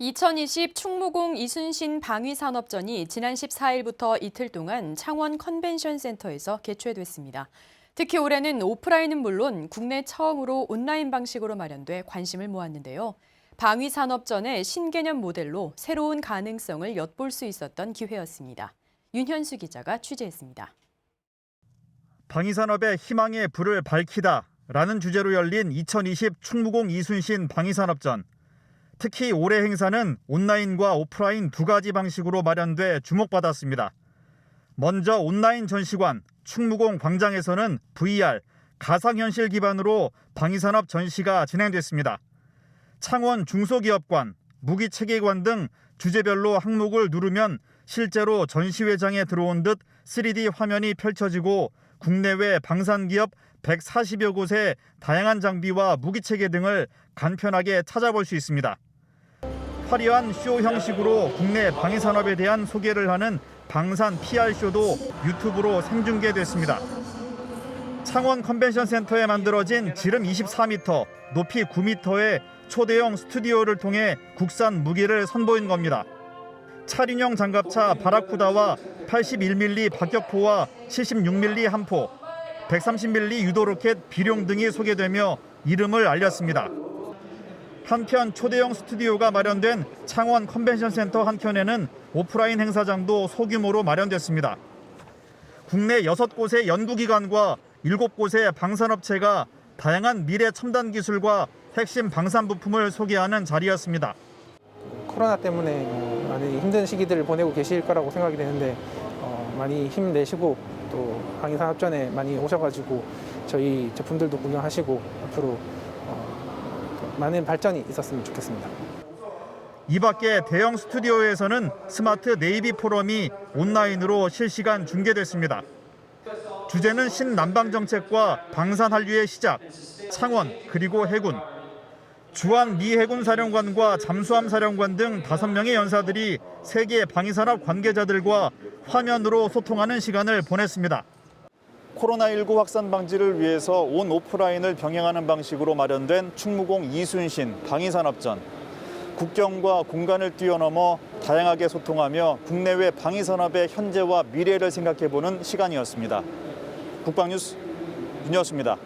2020 충무공 이순신 방위산업전이 지난 14일부터 이틀 동안 창원 컨벤션 센터에서 개최됐습니다. 특히 올해는 오프라인은 물론 국내 처음으로 온라인 방식으로 마련돼 관심을 모았는데요. 방위산업전의 신개념 모델로 새로운 가능성을 엿볼 수 있었던 기회였습니다. 윤현수 기자가 취재했습니다. 방위산업의 희망의 불을 밝히다라는 주제로 열린 2020 충무공 이순신 방위산업전. 특히 올해 행사는 온라인과 오프라인 두 가지 방식으로 마련돼 주목받았습니다. 먼저 온라인 전시관 충무공 광장에서는 VR 가상현실 기반으로 방위산업 전시가 진행됐습니다. 창원 중소기업관, 무기체계관 등 주제별로 항목을 누르면 실제로 전시회장에 들어온 듯 3D 화면이 펼쳐지고 국내외 방산기업 140여 곳의 다양한 장비와 무기체계 등을 간편하게 찾아볼 수 있습니다. 화려한 쇼 형식으로 국내 방위산업에 대한 소개를 하는 방산 PR쇼도 유튜브로 생중계됐습니다. 창원 컨벤션 센터에 만들어진 지름 24m, 높이 9m의 초대형 스튜디오를 통해 국산 무기를 선보인 겁니다. 차륜형 장갑차 바라쿠다와 81mm 박격포와 76mm 함포, 130mm 유도 로켓 비룡 등이 소개되며 이름을 알렸습니다. 한편 초대형 스튜디오가 마련된 창원 컨벤션 센터 한켠에는 오프라인 행사장도 소규모로 마련됐습니다. 국내 6곳의 연구기관과 7곳의 방산업체가 다양한 미래 첨단 기술과 핵심 방산 부품을 소개하는 자리였습니다. 코로나 때문에 어, 많이 힘든 시기들을 보내고 계실 거라고 생각이 되는데 어, 많이 힘내시고 또 방위산업전에 많이 오셔가지고 저희 제품들도 구경하시고 앞으로 많은 발전이 있었으면 좋겠습니다. 이 밖에 대형 스튜디오에서는 스마트 네이비 포럼이 온라인으로 실시간 중계됐습니다. 주제는 신남방 정책과 방산 한류의 시작, 창원 그리고 해군, 주한 미 해군 사령관과 잠수함 사령관 등 다섯 명의 연사들이 세계 방위산업 관계자들과 화면으로 소통하는 시간을 보냈습니다. 코로나19 확산 방지를 위해서 온 오프라인을 병행하는 방식으로 마련된 충무공 이순신 방위산업전. 국경과 공간을 뛰어넘어 다양하게 소통하며 국내외 방위산업의 현재와 미래를 생각해보는 시간이었습니다. 국방뉴스 윤여수입니다.